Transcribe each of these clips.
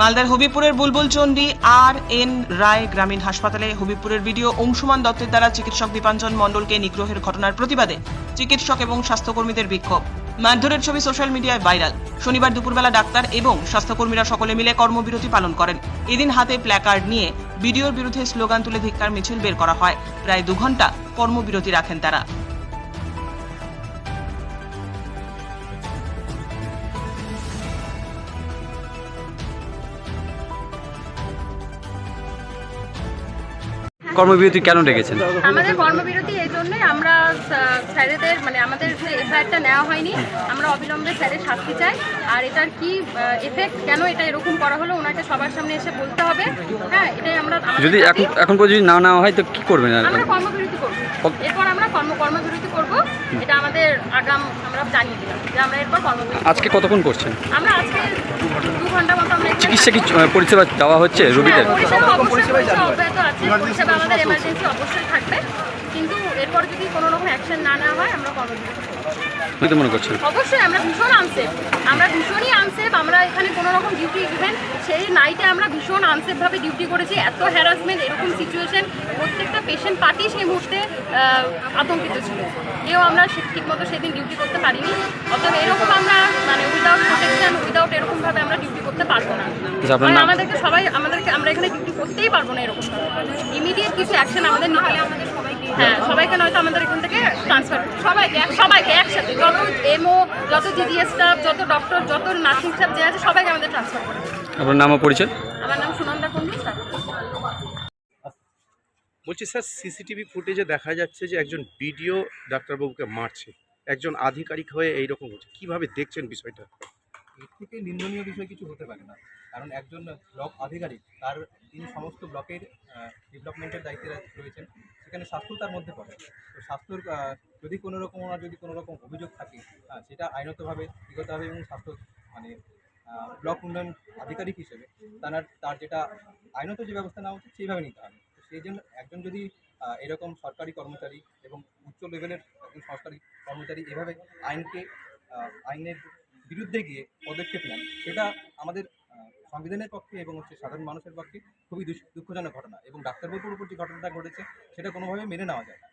মালদার হবিপুরের Bulbul Chandi R N Roy গ্রামীণ হাসপাতালে হবিপুরের ভিডিও অংশুমান দত্তের দ্বারা চিকিৎসক দীপাঞ্জন মণ্ডলকে নিগ্রহের ঘটনার প্রতিবাদে চিকিৎসক এবং স্বাস্থ্যকর্মীদের বিক্ষোভ। মারধরের ছবি সোশ্যাল মিডিয়ায় ভাইরাল। শনিবার দুপুরবেলা ডাক্তার এবং স্বাস্থ্যকর্মীরা সকলে মিলে কর্মবিরতি পালন করেন। এদিন হাতে প্ল্যাকার্ড নিয়ে ভিডিওর বিরুদ্ধে স্লোগান তুলে ধিক্কার মিছিল বের করা হয়। প্রায় দু ঘণ্টা কর্মবিরতি রাখেন তারা। কর্মবিরতি কেন রেখেছেন আমাদের কর্মবিরতি এই জন্যই আমরা স্যারেদের মানে আমাদের যে এফআইআরটা নেওয়া হয়নি আমরা অবিলম্বে স্যারের শাস্তি চাই। আর এটার কি এফেক্ট কেন এটা এরকম করা হলো ওনাকে সবার সামনে এসে বলতে হবে। হ্যাঁ এটাই আমরা যদি এখন এখন পর্যন্ত যদি না নেওয়া হয় তো কি করবেন আমরা কর্মবিরতি করব। এরপর আমরা কর্ম কর্মবিরতি করব। এটা আমাদের আগাম আমরা জানিয়ে দিলাম যে আমরা এরপর কর্মবিরতি আজকে কতক্ষণ করছেন? আমরা আজকে দু ঘণ্টা মতো আমরা এখানে চিকিৎসা কি পরিষেবা দেওয়া হচ্ছে রোগীদের? হ্যাঁ, পরিষেবা পরিষেবা আমাদের এমার্জেন্সি অবশ্যই থাকবে। কিন্তু এরপর যদি কোনো রকম অ্যাকশন না নেওয়া হয় আমরা মনে করছেন অবশ্যই আমরা ভীষণ আনসেফ আমরা ভীষণই আনসেফ আমরা এখানে কোনো রকম ডিউটি ইভেন সেই নাইটে আমরা ভীষণ আনসেফভাবে ডিউটি করেছি। এত হ্যারাসমেন্ট এরকম সিচুয়েশন প্রত্যেকটা পেশেন্ট পার্টি সেই মুহূর্তে আতঙ্কিত ছিল। কেউ আমরা সে- ঠিকমতো সেদিন ডিউটি করতে পারিনি। অতএব এরকম আমরা মানে উইদাউট প্রোটেকশন উইদাউট এরকমভাবে আমরা ডিউটি আমাদেরকে সবাই আমাদেরকে আমরা এখানে ডিউটি করতেই পারব না এরকম ইমিডিয়েট কিছু অ্যাকশন আমাদের নিতে হবে। আমাদের সবাইকে হ্যাঁ সবাইকে নয়তো আমাদের এখান থেকে ট্রান্সফার সবাইকে সবাইকে একসাথে যত এমও যত জিডিএস স্টাফ যত ডক্টর যত নার্সিং স্টাফ যে আছে সবাইকে আমাদের ট্রান্সফার করে আপনার নাম ও পরিচয়? আমার নাম সুনন্দা কুন্ডু স্যার বলছি স্যার সিসিটিভি ফুটেজে দেখা যাচ্ছে যে একজন বিডিও ডাক্তারবাবুকে মারছে। একজন আধিকারিক হয়ে এইরকম হচ্ছে। কীভাবে দেখছেন বিষয়টা? এর থেকে নিন্দনীয় বিষয় কিছু হতে পারে না। কারণ একজন ব্লক আধিকারিক, তার তিনি সমস্ত ব্লকের ডেভেলপমেন্টের দায়িত্বে রয়েছেন, সেখানে স্বাস্থ্য তার মধ্যে পড়ে। তো স্বাস্থ্যর যদি কোনো রকম ওনার যদি কোনো রকম অভিযোগ থাকে সেটা আইনতভাবে বিগতভাবে এবং স্বাস্থ্য মানে ব্লক উন্নয়ন আধিকারিক হিসেবে তার তার যেটা আইনত যে ব্যবস্থা নেওয়া উচিত সেইভাবে নিতে হবে। তো সেই জন্য একজন যদি এরকম সরকারি কর্মচারী এবং উচ্চ লেভেলের একজন সরকারি কর্মচারী এভাবে আইনকে আইনের বিরুদ্ধে গিয়ে পদক্ষেপ নেন সেটা আমাদের সংবিধানের পক্ষে এবং হচ্ছে সাধারণ মানুষের পক্ষে খুবই দুঃখ- দুঃখজনক ঘটনা এবং ডাক্তারবাবুর উপর যে ঘটনাটা ঘটেছে সেটা কোনোভাবে মেনে নেওয়া যায় না।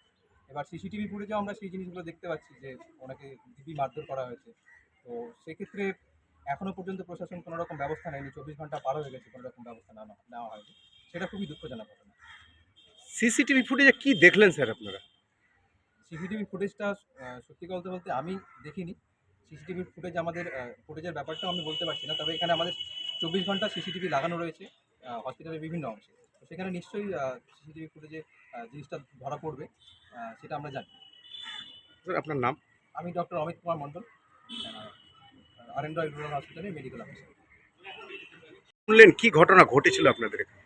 এবার সিসিটিভি ফুটেজেও আমরা সেই জিনিসগুলো দেখতে পাচ্ছি যে ওনাকে দিবি মারধর করা হয়েছে। তো সেক্ষেত্রে এখনও পর্যন্ত প্রশাসন কোনো রকম ব্যবস্থা নেয়নি চব্বিশ ঘণ্টা পার হয়ে গেছে কোনো রকম ব্যবস্থা নেওয়া নেওয়া হয়নি। সেটা খুবই দুঃখজনক ঘটনা। সিসিটিভি ফুটেজে কি দেখলেন স্যার আপনারা? সিসিটিভি ফুটেজটা সত্যি বলতে বলতে আমি দেখিনি। সিসিটিভি ফুটেজ আমাদের ফুটেজের ব্যাপারটাও আমি বলতে পারছি না তবে এখানে আমাদের চব্বিশ ঘণ্টা সিসিটিভি লাগানো রয়েছে হসপিটালের বিভিন্ন অংশে। তো সেখানে নিশ্চয়ই সিসিটিভি ফুটেজে জিনিসটা ধরা পড়বে সেটা আমরা জানি। স্যার আপনার নাম? আমি doctor Amit Kumar Mondal R N Roy rural হসপিটালের মেডিকেল অফিসার শুনলেন কি ঘটনা ঘটেছিল আপনাদের এখানে?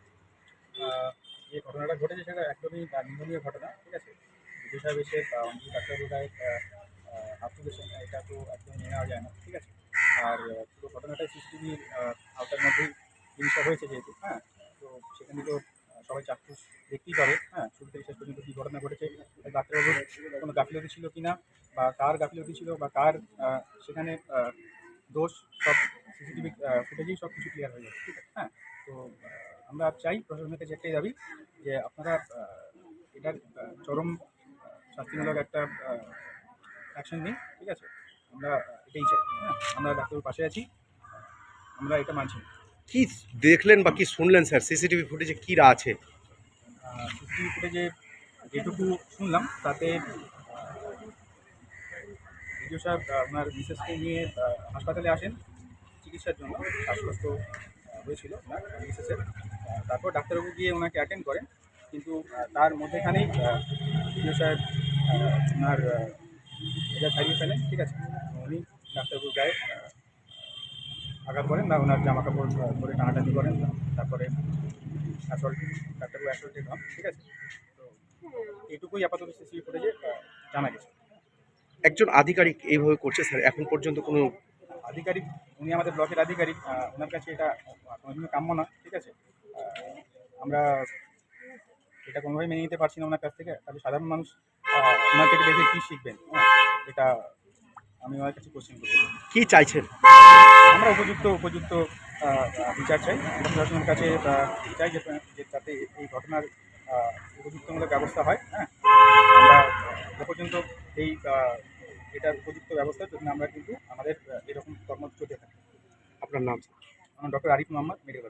যে ঘটনাটা ঘটেছে সেটা একদমই নিন্দনীয় ঘটনা ঠিক আছে? সাহেব এসে বা অঞ্জলি ডাক্তারবাবু গায়ে হাত তুলেছেন এটা তো একদম মেনে নেওয়া যায় না ঠিক আছে আর আহ, পুরো সিসিটিভির আওতার মধ্যেই জিনিসটা হয়েছে যেহেতু হ্যাঁ তো সেখানে তো সবাই চাক্ষুষ দেখতেই পাবে হ্যাঁ শুরু থেকে শেষ পর্যন্ত কী ঘটনা ঘটেছে ডাক্তারবাবুর কোনো গাফিলতি ছিল কি না বা কার গাফিলতি ছিল, বা কার সেখানে দোষ সব সিসিটিভি ফুটেজেই সব কিছু ক্লিয়ার হয়ে যাবে ঠিক আছে হ্যাঁ তো আমরা চাই প্রশাসনের কাছে একটাই দাবি যে আপনারা এটার চরম শাস্তিমূলক একটা অ্যাকশন নিন, ঠিক আছে, আমরা এটাই চাই হ্যাঁ আমরা ডাক্তারের পাশে আছি আমরা এটা মানছি কি দেখলেন বা কি শুনলেন স্যার? সিসিটিভি ফুটেজে কি আছে? সিসিটিভি ফুটেজে যেটুকু শুনলাম তাতে বিডিও সাহেব আহ, ওনার মিসেসকে নিয়ে হাসপাতালে আসেন চিকিৎসার জন্য শ্বাসকষ্ট হয়েছিল ওনার মিসেসের। তারপর ডাক্তারবাবু গিয়ে ওনাকে অ্যাটেন্ড করেন কিন্তু তার মধ্যেখানেই বিডিও সাহেব ওনার এটা ছাড়িয়ে ফেলেন ঠিক আছে। উনি ডাক্তারবাবুর গায়ে আঘাত করেন বা ওনার জামা কাপড় ধরে টানাটানি করেন তারপরে অ্যাসল্ট ডাক্তারবাবু অ্যাসল্টেড হন ঠিক আছে? তো এইটুকুই আপাতত সিসিটিভি ফুটেজে জানা গেছে। একজন আধিকারিক এইভাবে করছে স্যার এখন পর্যন্ত কোনো আধিকারিক উনি আমাদের ব্লকের আধিকারিক ওনার কাছে এটা কোনোদিনও কাম্য না ঠিক আছে? আমরা এটা কোনোভাবেই মেনে নিতে পারছি না ওনার কাছ থেকে। তবে সাধারণ মানুষ ওনার থেকে দেখে কী শিখবেন হ্যাঁ, এটা আমি ওনার কাছে কোশ্চেন করতে কি চাইছেন? আমরা উপযুক্ত উপযুক্ত বিচার চাই। প্রশাসনের কাছে চাই যে যাতে এই ঘটনার উপযুক্তমূলক ব্যবস্থা হয় হ্যাঁ? আমরা পর্যন্ত এই এটার উপযুক্ত ব্যবস্থার জন্য আমরা কিন্তু আমাদের এরকম কর্ম চলতে থাকি। আপনার নাম আমার ডক্টর আরিফ মোহাম্মদ মেডিকেল